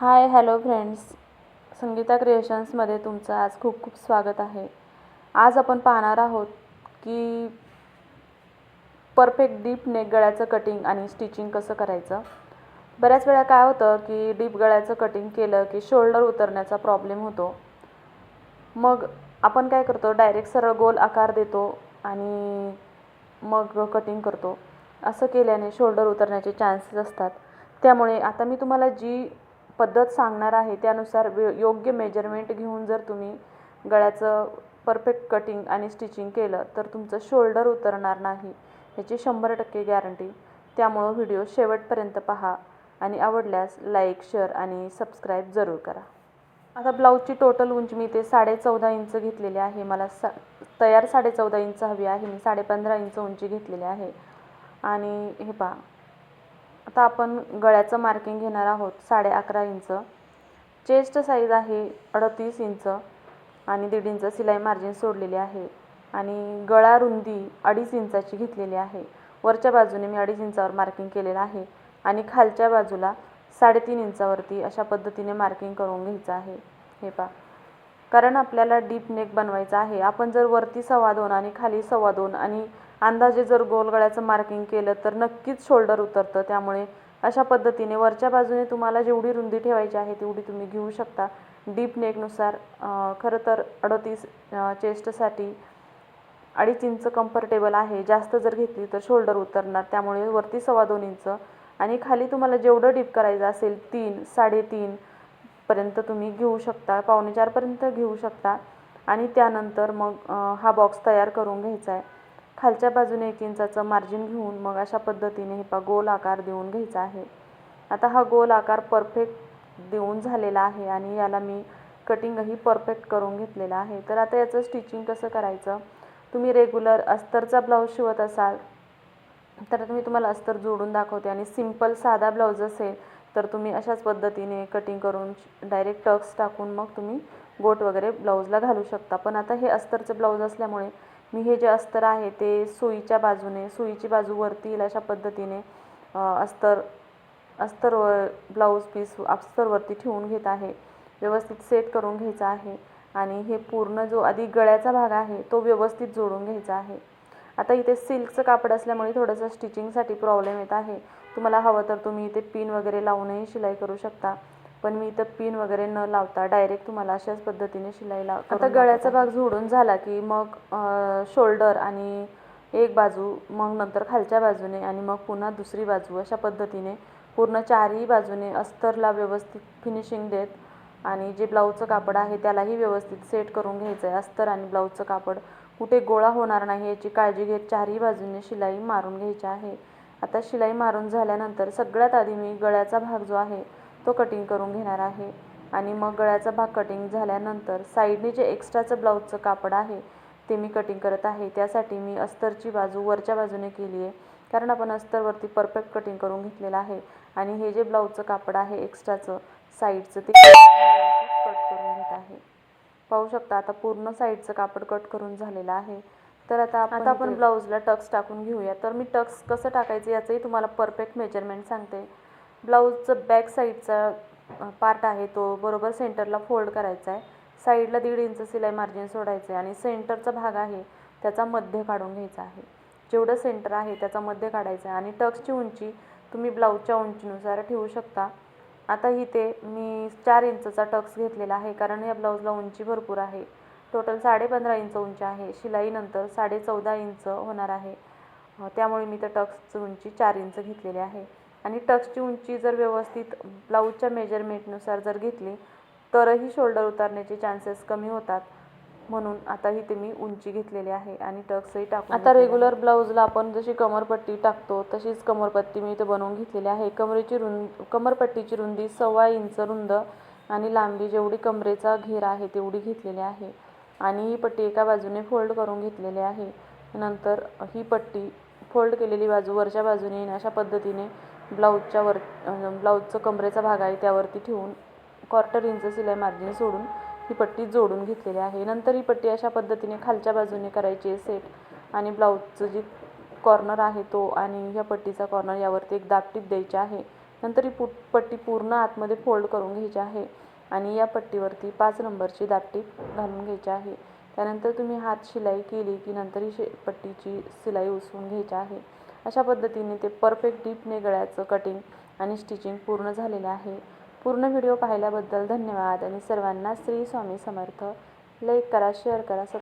Hi hello friends. Sangeeta क्रिएशन्समध्ये तुमचं आज खूप खूप स्वागत आहे. आज आपण पाहणार आहोत की परफेक्ट डीप नेक गळ्याचं कटिंग आणि स्टिचिंग कसं करायचं. बऱ्याच वेळा काय होतं की डीप गळ्याचं कटिंग केलं की शोल्डर उतरण्याचा प्रॉब्लेम होतो. मग आपण काय करतो डायरेक्ट सरळ गोल आकार देतो आणि मग कटिंग करतो. असं केल्याने शोल्डर उतरण्याचे चान्सेस असतात. त्यामुळे आता मी तुम्हाला जी पद्धत सांगणार आहे त्यानुसार वे योग्य मेजरमेंट घेऊन जर तुम्ही गळ्याचं परफेक्ट कटिंग आणि स्टिचिंग केलं तर तुमचं शोल्डर उतरणार नाही. याची शंभर टक्के गॅरंटी त्यामुळं व्हिडिओ शेवटपर्यंत पहा आणि आवडल्यास लाईक शेअर आणि सबस्क्राईब जरूर करा. आता ब्लाऊजची टोटल उंची मी ते साडे चौदा इंच घेतलेली आहे. मला सा तयार साडे चौदा इंच हवी आहे. मी साडेपंधरा इंच उंची घेतलेली आहे. आणि हे पहा आता आपण गळ्याचं मार्किंग घेणार आहोत साडे अकरा इंच चेस्ट साईज आहे अडतीस इंच आणि दीड इंच सिलाई मार्जिन सोडलेली आहे. आणि गळा रुंदी अडीच इंचाची घेतलेली आहे. वरच्या बाजूने मी अडीच इंचावर मार्किंग केलेलं आहे. आणि खालच्या बाजूला साडेतीन इंचावरती अशा पद्धतीने मार्किंग करून घ्यायचं आहे. हे पहा. कारण आपल्याला डीप नेक बनवायचं आहे. आपण जर वरती सव्वा दोन आणि खाली सव्वा दोन आणि अंदाजे जर गोलगळ्याचं मार्किंग केलं तर नक्कीच शोल्डर उतरतं. त्यामुळे अशा पद्धतीने वरच्या बाजूने तुम्हाला जेवढी रुंदी ठेवायची आहे तेवढी तुम्ही घेऊ शकता. डीप नेकनुसार खरं तर अडतीस चेस्टसाठी अडीच इंच कम्फर्टेबल आहे. जास्त जर घेतली तर शोल्डर उतरणार. त्यामुळे वरती सव्वा दोन इंच. आणि खाली तुम्हाला जेवढं डीप करायचं असेल तीन साडेतीन पर्यंत तुम्ही घेऊ शकता. पावणे चारपर्यंत घेऊ शकता. आणि त्यानंतर मग हा बॉक्स तयार करून घ्यायचा आहे. खालच्या बाजूने एक इंचाचं मार्जिन घेऊन मग अशा पद्धतीने हे पा गोल आकार देऊन घ्यायचा आहे. आता हा गोल आकार परफेक्ट देऊन झालेला आहे आणि याला मी कटिंगही परफेक्ट करून घेतलेला आहे. तर आता याचं स्टिचिंग कसं करायचं? तुम्ही रेग्युलर अस्तरचा ब्लाऊज शिवत असाल तर मी तुम्हाला अस्तर जोडून दाखवते आणि सिंपल साधा ब्लाऊज असेल तर तुम्ही अशाच पद्धतीने कटिंग करून डायरेक्ट टक्स टाकून मग तुम्ही गोट वगैरे ब्लाऊजला घालू शकता. पण आता हे अस्तरचं ब्लाऊज असल्यामुळे मी हे जे अस्तर आहे ते सुईच्या बाजूने सुईची बाजू वरती येईल अशा पद्धतीने अस्तर अस्तर व ब्लाऊज पीस अस्तरवरती ठेवून घेत आहे. व्यवस्थित सेट करून घ्यायचा आहे आणि हे पूर्ण जो आधी गळ्याचा भाग आहे तो व्यवस्थित जोडून घ्यायचा आहे. आता इथे सिल्कचं कापड असल्यामुळे थोडंसं स्टिचिंगसाठी प्रॉब्लेम येत आहे. तुम्हाला हवं तर तुम्ही इथे पिन वगैरे लावूनही शिलाई करू शकता. पण मी इथं पिन वगैरे न लावता डायरेक्ट तुम्हाला अशाच पद्धतीने शिलाई लाव आता गळ्याचा भाग झोडून झाला की मग शोल्डर आणि एक बाजू मग नंतर खालच्या बाजूने आणि मग पुन्हा दुसरी बाजू अशा पद्धतीने पूर्ण चारही बाजूने अस्तरला व्यवस्थित फिनिशिंग देत आणि जे ब्लाऊजचं कापड आहे त्यालाही व्यवस्थित सेट करून घ्यायचं आहे अस्तर आणि ब्लाऊजचं कापड कुठे गोळा होणार नाही याची काळजी घेत चारही बाजूने शिलाई मारून घ्यायची आहे. आता शिलाई मारून झाल्यानंतर सगळ्यात आधी मी गळ्याचा भाग जो आहे तो कटिंग करून घेणार आहे. आणि मग गळ्याचा भाग कटिंग झाल्यानंतर साईडने जे एक्स्ट्राचं ब्लाऊजचं कापड आहे ते मी कटिंग करत आहे. त्यासाठी मी अस्तरची बाजू वरच्या बाजूने केली आहे. कारण आपण अस्तरवरती परफेक्ट कटिंग करून घेतलेलं आहे. आणि हे जे ब्लाऊजचं कापड आहे एक्स्ट्राचं साईडचं ते कट करून घेत आहे. पाहू शकता आता पूर्ण साईडचं कापड कट करून झालेलं आहे. तर आता आता आपण ब्लाऊजला टक्स टाकून घेऊया. तर मी टक्स कसं टाकायचं याचंही तुम्हाला परफेक्ट मेजरमेंट सांगते. ब्लाऊजचं बॅक साईडचा पार्ट आहे तो बरोबर सेंटरला फोल्ड करायचा आहे. साईडला दीड इंच सिलाई मार्जिन सोडायचं आहे आणि सेंटरचा भाग आहे त्याचा मध्य काढून घ्यायचा आहे. जेवढं सेंटर आहे त्याचा मध्य काढायचा आहे. आणि टक्सची उंची तुम्ही ब्लाऊजच्या उंचीनुसार ठेवू शकता. आता इथे मी चार इंचचा टक्स घेतलेला आहे कारण या ब्लाऊजला उंची भरपूर आहे. टोटल साडे पंधरा इंच उंची आहे. शिलाईनंतर साडे चौदा इंच होणार आहे. त्यामुळे मी त्या टक्सची उंची चार इंच घेतलेली आहे. आणि टक्सची उंची जर व्यवस्थित ब्लाऊजच्या मेजरमेंटनुसार जर घेतली तरही शोल्डर उतारण्याचे चान्सेस कमी होतात. म्हणून आता इथे मी उंची घेतलेली आहे आणि टक्सही टाकून आता रेग्युलर ब्लाऊजला आपण जशी कमरपट्टी टाकतो तशीच कमरपट्टी मी इथे बनवून घेतलेली आहे. कमरेची रुंद कमरपट्टीची रुंदी सव्वा इंच रुंद आणि लांबी जेवढी कमरेचा घेर आहे तेवढी घेतलेली आहे. आणि ही पट्टी एका बाजूने फोल्ड करून घेतलेली आहे. नंतर ही पट्टी फोल्ड केलेली बाजू वरच्या बाजूने अशा पद्धतीने ब्लाऊजच्या वर ब्लाऊजचं कमरेचा भाग आहे त्यावरती ठेवून क्वार्टर इंच सिलाई मार्जिन सोडून ही पट्टी जोडून घेतलेली आहे. नंतर ही पट्टी अशा पद्धतीने खालच्या बाजूने करायची आहे सेट आणि ब्लाऊजचं जी कॉर्नर आहे तो आणि ह्या पट्टीचा कॉर्नर यावरती एक दापटीप द्यायची आहे. नंतर ही पुट पट्टी पूर्ण आतमध्ये फोल्ड करून घ्यायची आहे आणि या पट्टीवरती पाच नंबरची दापटीप घालून घ्यायची आहे. त्यानंतर तुम्ही हात शिलाई केली की नंतर ही शे पट्टीची शिलाई उसवून घ्यायची आहे. अशा पद्धतीने ते परफेक्ट डीपने गळ्याचं कटिंग आणि स्टिचिंग पूर्ण झालेलं आहे. पूर्ण व्हिडिओ पाहिल्याबद्दल धन्यवाद आणि सर्वांना श्री स्वामी समर्थ. लाईक करा शेअर करा सब